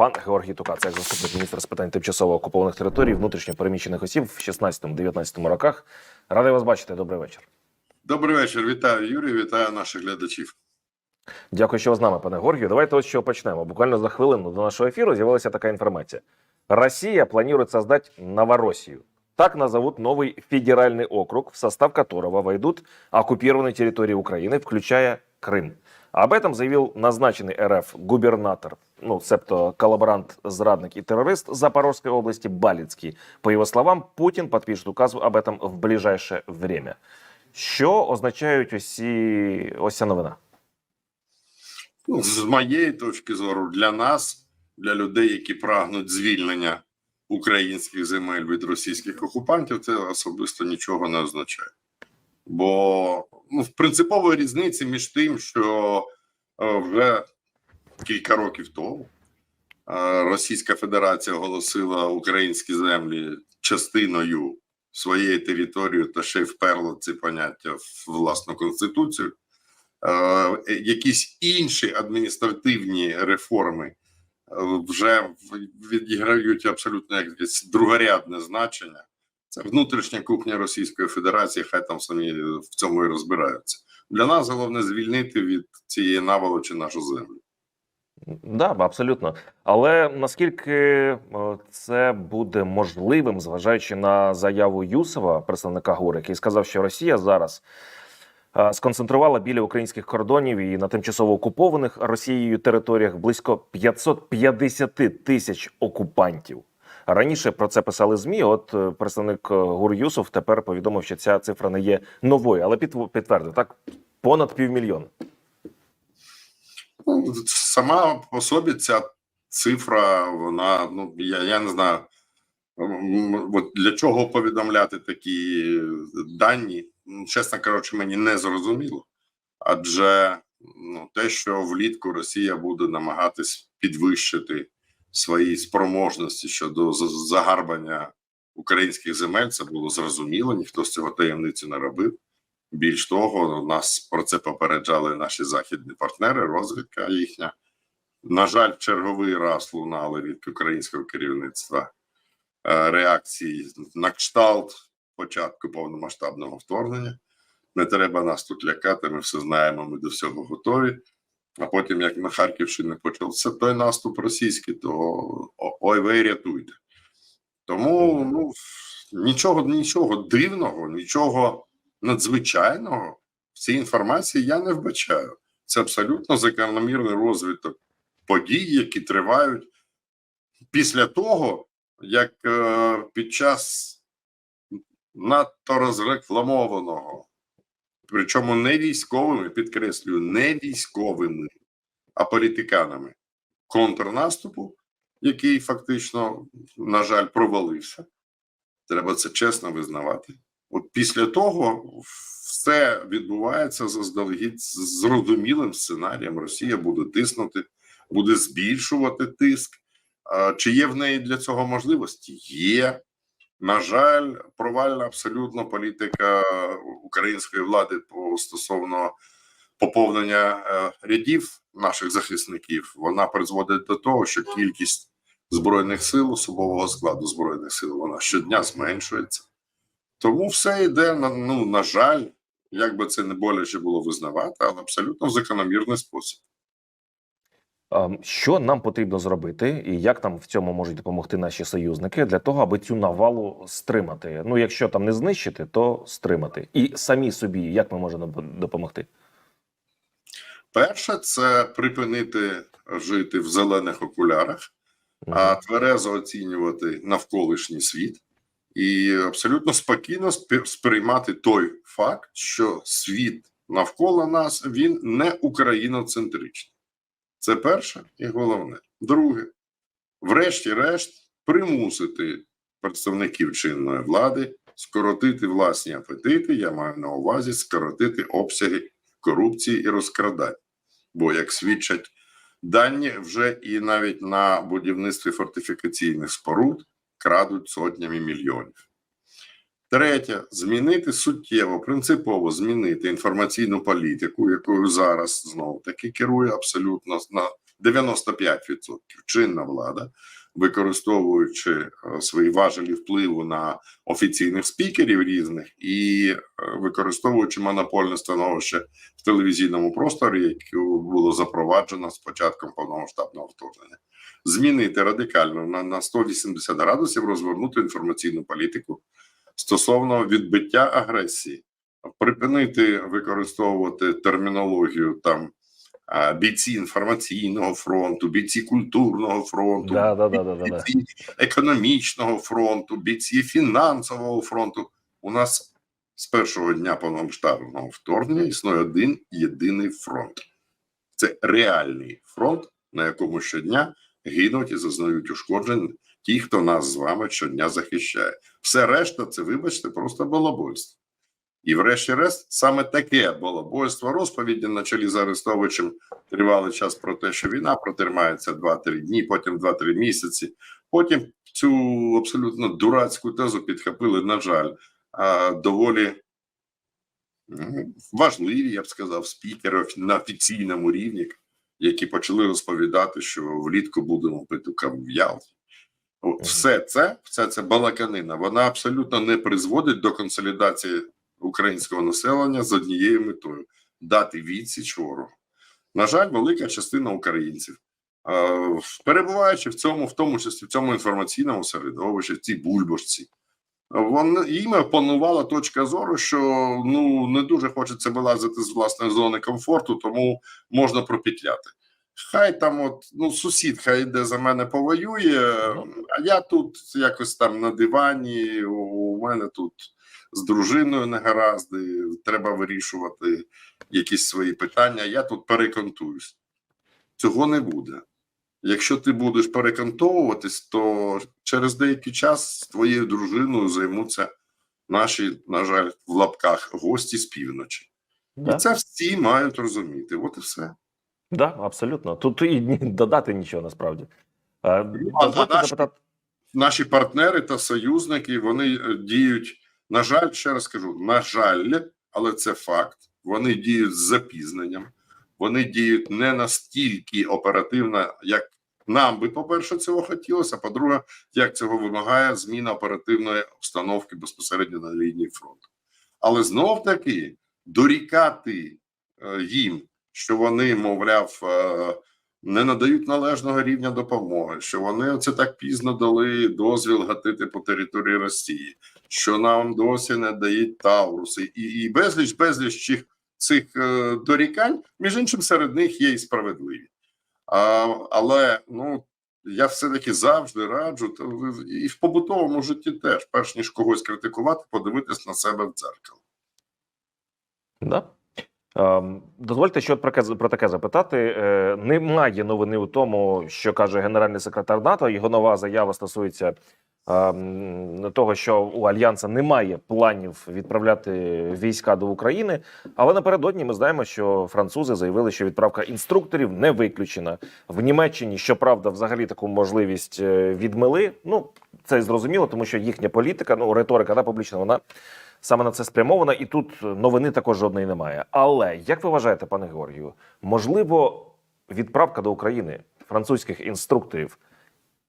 Пан Георгій Тука, це заступник міністра з питань тимчасово окупованих територій, внутрішньо переміщених осіб в 16-19 роках. Радий вас бачити. Добрий вечір. Добрий вечір. Вітаю Юрій, вітаю наших глядачів. Дякую, що ви з нами, пане Георгію. Давайте ось що почнемо. Буквально за хвилину до нашого ефіру з'явилася така інформація. Россия планирует создать Новороссию. Так назовут новый федеральный округ, в состав которого войдут оккупированные территории Украины, включая Крым. Об этом заявил назначенный РФ губернатор, ну, цебто коллаборант, зрадник и террорист Запорожской области Балицкий. По его словам, Путин подпишет указ об этом в ближайшее время. Що означають ці ось ця новина? Ну, з моєї точки зору, для нас, для людей, які прагнуть звільнення українських земель від російських окупантів, це особисто нічого не означає. Бо ну, принципової різниці між тим, що е, вже кілька років тому Російська Федерація оголосила українські землі частиною своєї території та ще й вперла ці поняття в власну конституцію. Якісь інші адміністративні реформи е, вже відіграють абсолютно якесь другорядне значення. Це внутрішня кухня Російської Федерації, хай там самі в цьому і розбираються. Для нас головне звільнити від цієї наволочі нашу землю. Да, абсолютно. Але наскільки е, це буде можливим, зважаючи на заяву Юсова, представника ГУР, який сказав, що Росія зараз е, сконцентрувала біля українських кордонів і на тимчасово окупованих Росією територіях близько 550 тисяч окупантів. Раніше про це писали змі. От е, представник ГУР Юсов тепер повідомив, що ця цифра не є новою, але підтвердив так понад півмільйона. Сама по собі ця цифра, вона ну я, я не знаю. От для чого повідомляти такі дані? Ну, Чесно кажучи, мені не зрозуміло. Адже ну, те, що влітку Росія буде намагатись підвищити свої спроможності щодо загарбання українських земель, це було зрозуміло. Ніхто з цього таємниці не робив. Більш того, нас про це попереджали наші західні партнери, розвідка їхня. На жаль, в черговий раз лунали від українського керівництва е, реакції на кшталт початку повномасштабного вторгнення. Не треба нас тут лякати, ми все знаємо, ми до всього готові. А потім, як на Харківщині почався той наступ російський, то ой, ви рятуйте. Тому ну, нічого, нічого дивного, нічого надзвичайного в цій інформації я не вбачаю. Це абсолютно закономірний розвиток подій, які тривають після того, як е, під час надто розрекламованого, причому не військовими, підкреслюю, не військовими, а політиканами контрнаступу, який фактично, на жаль, провалився. Треба це чесно визнавати. От після того все відбувається заздалегідь зрозумілим сценарієм. Росія буде тиснути, буде збільшувати тиск. Чи є в неї для цього можливості? Є. На жаль, провальна абсолютно політика української влади стосовно поповнення е, рядів наших захисників. Вона призводить до того, що кількість збройних сил, особового складу збройних сил, вона щодня зменшується. Тому все йде на ну на жаль, як би це не боляче було визнавати, але абсолютно в закономірний спосіб. Що нам потрібно зробити, і як нам в цьому можуть допомогти наші союзники для того, аби цю навалу стримати? Ну, якщо там не знищити, то стримати. І самі собі, як ми можемо допомогти? Перше, це припинити жити в зелених окулярах, а тверезо оцінювати навколишній світ і абсолютно спокійно сприймати той факт, що світ навколо нас він не україноцентричний. Це перше і головне. Друге, врешті-решт, примусити представників чинної влади скоротити власні апетити. Я маю на увазі скоротити обсяги корупції і розкрадань. Бо, як свідчать дані, вже і навіть на будівництві фортифікаційних споруд крадуть сотнями мільйонів. Третє, змінити суттєво, принципово змінити інформаційну політику, якою зараз знову таки керує абсолютно на 95% чинна влада, використовуючи е, свої важелі впливу на офіційних спікерів різних і е, використовуючи монопольне становище в телевізійному просторі, яке було запроваджено з початком повномасштабного вторгнення, змінити радикально на, на 180 градусів розвернути інформаційну політику стосовно відбиття агресії, припинити використовувати термінологію там бійці інформаційного фронту, бійці культурного фронту, Да, да, да, да, да, да. бійці економічного фронту, бійці фінансового фронту. У нас з першого дня повномасштабного вторгнення існує один єдиний фронт. Це реальний фронт, на якому щодня гинуть і зазнають ушкоджень ті, хто нас з вами щодня захищає. Все решта, це, вибачте, просто балабольство. І, врешті-решт, саме таке балабольство розповіді на чолі з Арестовичем тривалий час про те, що війна протримається 2-3 дні, потім 2-3 місяці. Потім цю абсолютно дурацьку тезу підхопили, на жаль, доволі важливі, я б сказав, спікери на офіційному рівні, які почали розповідати, що влітку будемо пити Ялті. Все це, все це балаканина, вона абсолютно не призводить до консолідації українського населення з однією метою дати відсіч ворогу. На жаль, велика частина українців, е, перебуваючи в цьому, в тому числі в цьому інформаційному середовищі, в цій бульбашці, вон їм опанувала точка зору, що ну не дуже хочеться вилазити з власної зони комфорту, тому можна пропетляти. Хай там, от ну сусід, хай йде за мене повоює, а я тут якось там на дивані. У мене тут з дружиною негаразди, треба вирішувати якісь свої питання. Я тут перекантуюсь. Цього не буде. Якщо ти будеш перекантовуватись, то через деякий час з твоєю дружиною займуться наші, на жаль, в лапках гості з півночі. Да, І це всі мають розуміти. От і все. да, абсолютно. Тут і додати нічого насправді. Е, а Дозвольте наші- запитати. Наші партнери та союзники вони е, діють. На жаль, ще раз кажу, на жаль, але це факт. Вони діють з запізненням, вони діють не настільки оперативно, як нам би, по-перше, цього хотілося. а По-друге, як цього вимагає зміна оперативної обстановки безпосередньо на лінії фронту. Але знов таки дорікати е, їм, що вони, мовляв, е, не надають належного рівня допомоги, що вони це так пізно дали дозвіл гатити по території Росії, що нам досі не дають Тауруси, і, і безліч безліч цих, цих е, дорікань, між іншим, серед них є і справедливі. А, але ну я все-таки завжди раджу, і в побутовому житті теж, перш ніж когось критикувати, подивитись на себе в дзеркало. Да. Ем, Дозвольте ще про, ке- таке запитати. Е, Немає новини у тому, що каже генеральний секретар НАТО. Його нова заява стосується ем, того, що у альянса немає планів відправляти війська до України. Але напередодні ми знаємо, що французи заявили, що відправка інструкторів не виключена в Німеччині. Щоправда, взагалі таку можливість е, відмили. Ну це зрозуміло, тому що їхня політика, ну риторика да, публічна, вона саме на це спрямована, і тут новини також жодної немає. Але як ви вважаєте, пане Георгію, можливо, відправка до України французьких інструкторів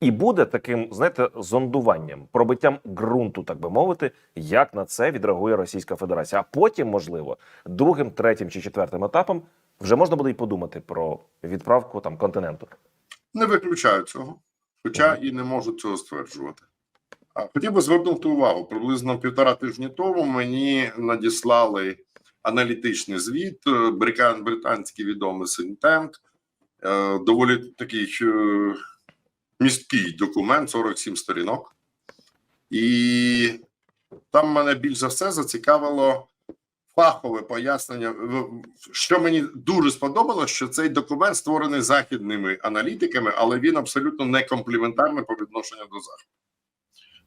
і буде таким, знаєте, зондуванням, пробиттям ґрунту, так би мовити, як на це відреагує Російська Федерація. А потім, можливо, другим, третім чи четвертим етапом вже можна буде й подумати про відправку там континенту. Не виключаю цього, хоча і не можу цього стверджувати. Хотів би звернути увагу: приблизно півтора тижні тому мені надіслали аналітичний звіт, е, британський відомий Синтенк, доволі такий е, місткий документ, 47 сторінок. І там мене більш за все зацікавило фахове пояснення. Що мені дуже сподобалось, що цей документ створений західними аналітиками, але він абсолютно не компліментарний по відношенню до заходу.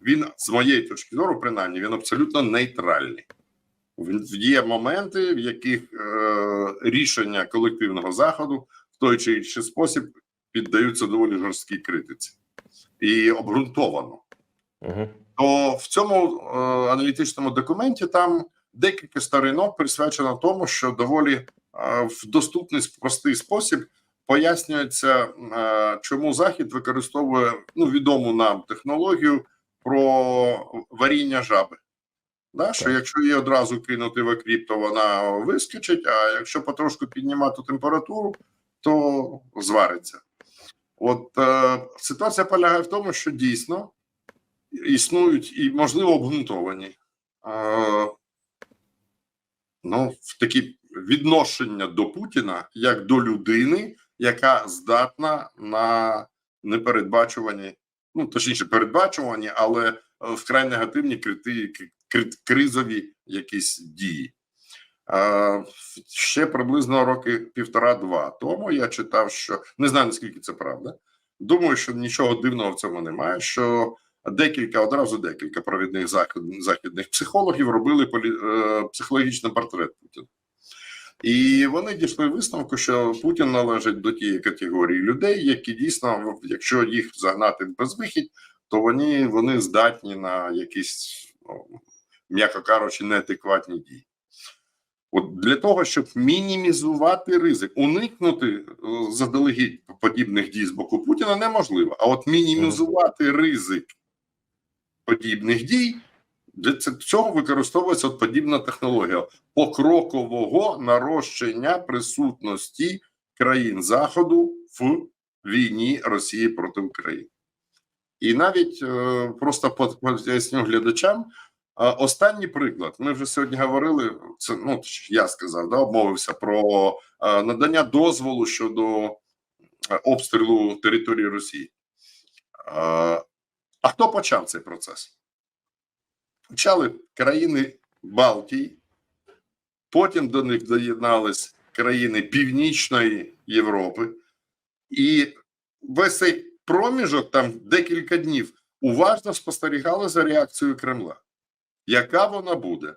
Він, з моєї точки зору, принаймні, він абсолютно нейтральний. Є моменти, в яких е, рішення колективного заходу в той чи інший спосіб піддаються доволі жорсткій критиці і обґрунтовано Угу. то в цьому е, аналітичному документі там декілька сторінок присвячено тому, що доволі е, в доступний простий спосіб пояснюється, е, чому Захід використовує ну, відому нам технологію про варіння жаби. Да? Що якщо її одразу кинути в окріп, то вона вискочить, а якщо потрошку піднімати температуру, то звариться. От е, ситуація полягає в тому, що дійсно існують і, можливо, обґрунтовані е, ну, в такі відношення до Путіна як до людини, яка здатна на непередбачувані, ну точніше, передбачувані, але е, вкрай негативні крити, кри- кризові якісь дії. Е, ще приблизно роки півтора-два тому я читав, що не знаю наскільки це правда. Думаю, що нічого дивного в цьому немає. Що декілька одразу декілька провідних західних психологів робили полі, е, психологічний портрет Путіна. І вони дійшли висновку, що Путін належить до тієї категорії людей, які дійсно, якщо їх загнати в безвихідь, то вони, вони здатні на якісь, ну, м'яко кажучи, неадекватні дії. От для того, щоб мінімізувати ризик, уникнути е, заздалегідь подібних дій з боку Путіна неможливо. А от мінімізувати ризик подібних дій для цього використовується от подібна технологія покрокового нарощення присутності країн Заходу в війні Росії проти України. І навіть е, просто по- поясню глядачам. Останній приклад. Ми вже сьогодні говорили. Це ну я сказав, да, обмовився про е, надання дозволу щодо е, обстрілу території Росії. А хто почав цей процес? Почали країни Балтії, потім до них доєднались країни Північної Європи, і весь цей проміжок, там декілька днів, уважно спостерігали за реакцією Кремля. Яка вона буде?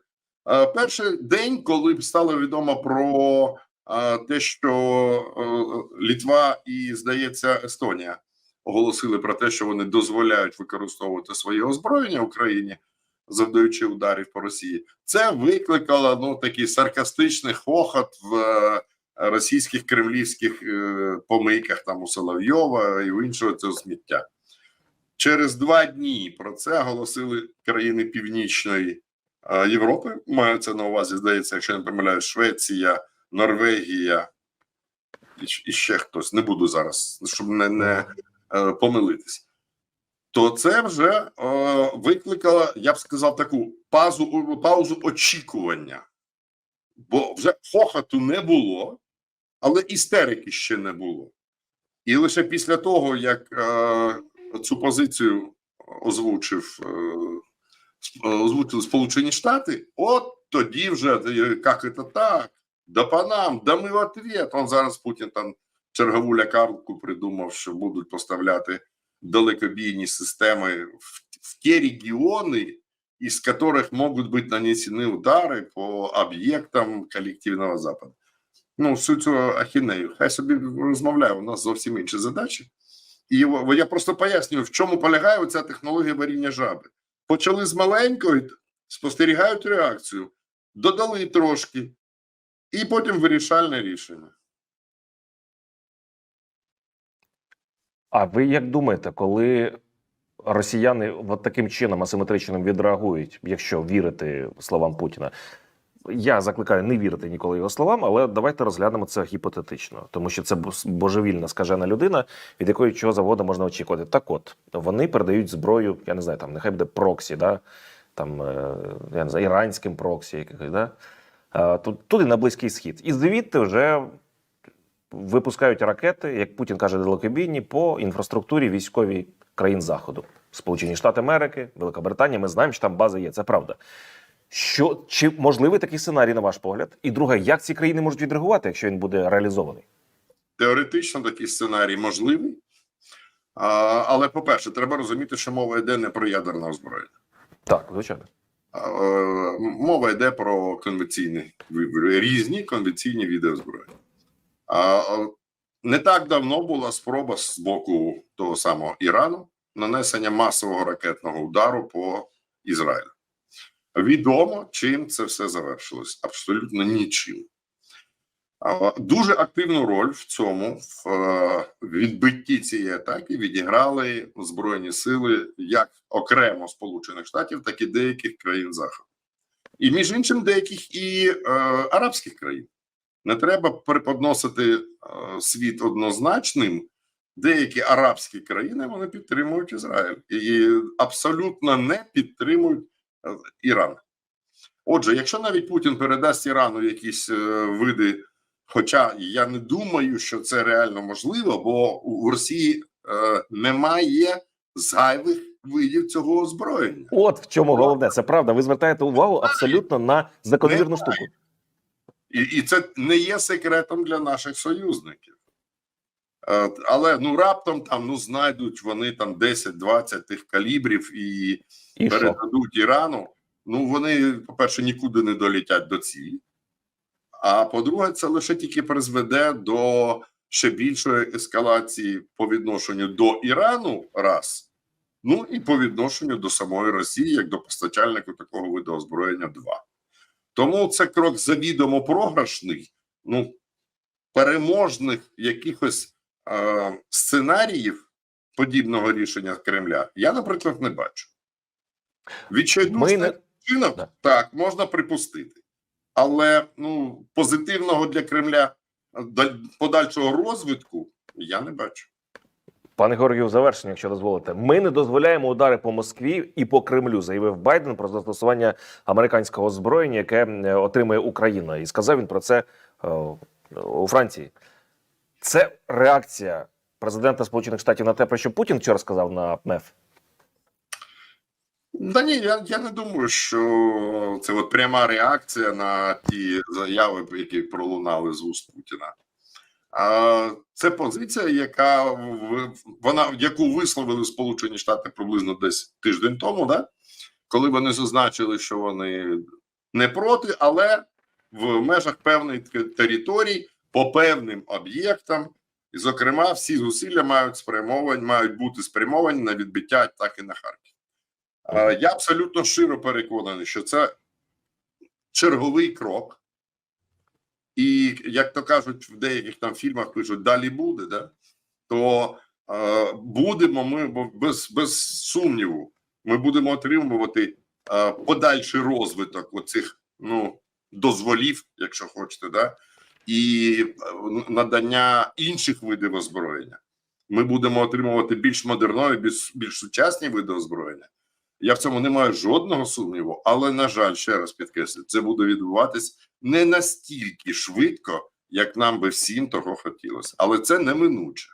Перший день, коли стало відомо про те, що Літва і, здається, Естонія оголосили про те, що вони дозволяють використовувати своє озброєння Україні, завдаючи ударів по Росії, це викликало ну такий саркастичний хохот в е, російських кремлівських е, помийках там у Соловйова і у іншого цього сміття. Через два дні про це оголосили країни Північної е, Європи. Маю це на увазі, здається, якщо не помиляюсь, Швеція, Норвегія і ще хтось. Не буду зараз, щоб не, не е, помилитись. То це вже е, викликало, я б сказав, таку пазу, паузу очікування. Бо вже хохоту не було, але істерики ще не було. І лише після того, як е, цю позицію озвучив е, озвучили Сполучені Штати, от тоді вже як це так, да по нам, да ми в ответ. Он зараз Путін там чергову лякарку придумав, що будуть поставляти далекобійні системи в, в ті регіони, із яких можуть бути нанесені удари по об'єктам колективного Западу. Ну, всю цю ахінею. Хай собі розмовляє, у нас зовсім інші задачі. І я просто пояснюю, в чому полягає ця технологія варіння жаби. Почали з маленької, спостерігають реакцію, додали трошки, і потім вирішальне рішення. А ви як думаєте, коли росіяни от таким чином асиметричним відреагують, якщо вірити словам Путіна? Я закликаю не вірити ніколи його словам, але давайте розглянемо це гіпотетично, тому що це божевільна скажена людина, від якої чого завгодно можна очікувати. Так от вони передають зброю, я не знаю, там нехай буде проксі, да? там е, я не знаю, іранським проксі, якихось, да? Тут, туди на близький схід. І звідти вже випускають ракети, як Путін каже, далекобійні по інфраструктурі військовій країн Заходу. Сполучені Штати Америки, Велика Британія. Ми знаємо, що там база є. Це правда. Що чи можливий такий сценарій, на ваш погляд? І друге, як ці країни можуть відреагувати, якщо він буде реалізований? Теоретично такий сценарій можливий. А, але, по-перше, треба розуміти, що мова йде не про ядерне озброєння. Так, звичайно. А, е, Мова йде про конвенційні різні конвенційні види озброєння. А, е, Не так давно була спроба з боку того самого Ірану нанесення масового ракетного удару по Ізраїлю. Відомо, чим це все завершилось. Абсолютно нічим. Дуже активну роль в цьому в е, відбитті цієї атаки відіграли збройні сили як окремо Сполучених Штатів, так і деяких країн Заходу, і між іншим деяких і е, арабських країн. Не треба преподносити е, світ однозначним. Деякі арабські країни вони підтримують Ізраїль і абсолютно не підтримують е, Іран. Отже, якщо навіть Путін передасть Ірану якісь е, види, хоча я не думаю, що це реально можливо, бо у Росії немає зайвих видів цього озброєння. От в чому головне, це правда. Ви звертаєте увагу абсолютно на закономірну штуку. І, і це не є секретом для наших союзників. Е, але ну раптом там ну знайдуть вони там 10-20 тих калібрів і І що? передадуть Ірану. Ну вони, по-перше, нікуди не долітять до цілі. А по-друге, це лише тільки призведе до ще більшої ескалації по відношенню до Ірану, раз, ну і по відношенню до самої Росії, як до постачальнику такого виду озброєння, два. Тому це крок завідомо програшний. Ну, переможних якихось е, сценаріїв подібного рішення Кремля я, наприклад, не бачу. Відчайдушний не- вчинок Да. так можна припустити, але ну позитивного для Кремля подальшого розвитку я не бачу. Пане Георгію, завершення, якщо дозволите, ми не дозволяємо удари по Москві і по Кремлю, заявив Байден про застосування американського озброєння, яке е, отримує Україна, і сказав він про це е, у Франції. Це реакція президента Сполучених Штатів на те, про що Путін вчора сказав на МЕФ. Да ні, я, я не думаю, що це от пряма реакція на ті заяви, які пролунали з уст Путіна. Це позиція, яка вона яку висловили Сполучені Штати приблизно десь тиждень тому, да? коли вони зазначили, що вони не проти, але в межах певної те- території по певним об'єктам, і, зокрема, всі зусилля мають спрямовані, мають бути спрямовані на відбиття атаки на Харків. Я абсолютно щиро переконаний, що це черговий крок. І як то кажуть, в деяких там фільмах пишуть далі буде, да? то е, будемо ми без, без сумніву, ми будемо отримувати е, подальший розвиток оцих ну, дозволів, якщо хочете, да? і е, надання інших видів озброєння. Ми будемо отримувати більш модернові, більш, більш сучасні види озброєння. Я в цьому не маю жодного сумніву, але на жаль, ще раз підкреслю, це буде відбуватись не настільки швидко, як нам би всім того хотілося, але це неминуче.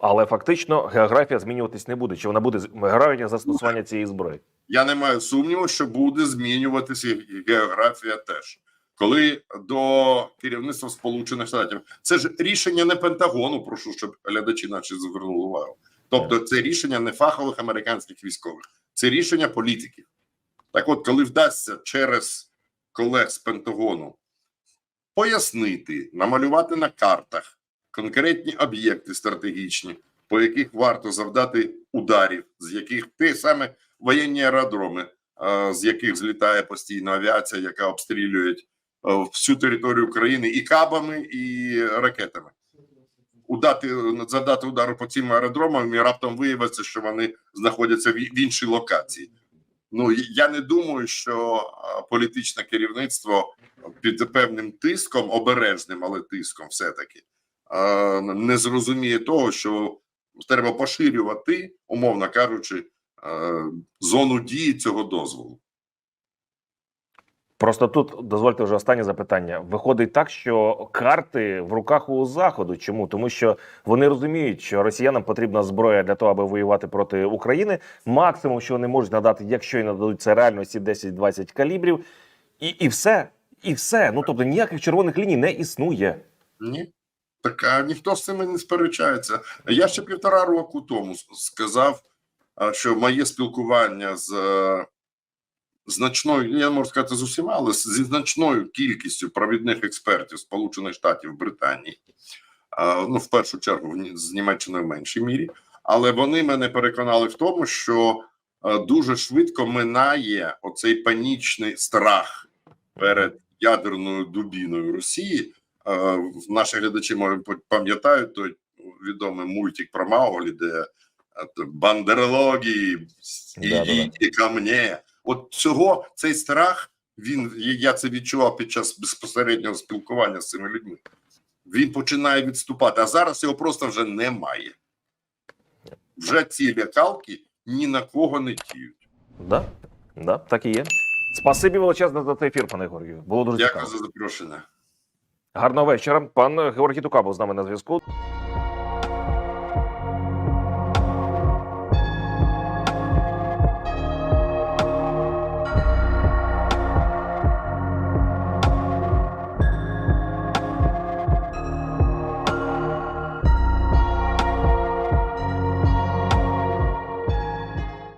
Але фактично географія змінюватись не буде. Чи вона буде географія застосування цієї зброї? Я не маю сумніву, що буде змінюватися географія теж. Коли до керівництва Сполучених Штатів це ж рішення не Пентагону, прошу, щоб глядачі наші звернули увагу. Тобто, це рішення не фахових американських військових, це рішення політиків. Так, от, коли вдасться через колег з Пентагону пояснити, намалювати на картах конкретні об'єкти стратегічні, по яких варто завдати ударів, з яких те саме воєнні аеродроми, е, з яких злітає постійно авіація, яка обстрілює е, всю територію України і кабами, і ракетами. Удати задати удару по цим аеродромам і раптом виявиться, що вони знаходяться в іншій локації. Ну я не думаю, що політичне керівництво під певним тиском, обережним, але тиском, все таки не зрозуміє того, що треба поширювати, умовно кажучи, зону дії цього дозволу. Просто тут дозвольте вже останнє запитання. Виходить так, що карти в руках у заходу. Чому? Тому що вони розуміють, що росіянам потрібна зброя для того, аби воювати проти України. Максимум, що вони можуть надати, якщо і нададуть це реально ці 10-20 калібрів, і, і все. І все. Ну тобто ніяких червоних ліній не існує. Ні. Так а ніхто з цим не сперечається. Я ще півтора року тому сказав, що моє спілкування з е, значною, я можу сказати з усіма, але з- зі значною кількістю провідних експертів Сполучених Штатів Британії, ну в першу чергу з Німеччиною в меншій мірі, але вони мене переконали в тому, що е, дуже швидко минає оцей панічний страх перед ядерною дубіною Росії. Е, Наші глядачі може пам'ятають той відомий мультик про Мауглі, де е, Да-да-да. ідіть ко мне. От цього цей страх. Він я це відчував під час безпосереднього спілкування з цими людьми. Він починає відступати, а зараз його просто вже немає. Вже ці лякалки ні на кого не діють. Да, да, так і є. Спасибі величезне за цей ефір, пане Георгію. Було дуже Дякую цікаво. за запрошення. Гарного вечора. Пан Георгій Тука був з нами на зв'язку.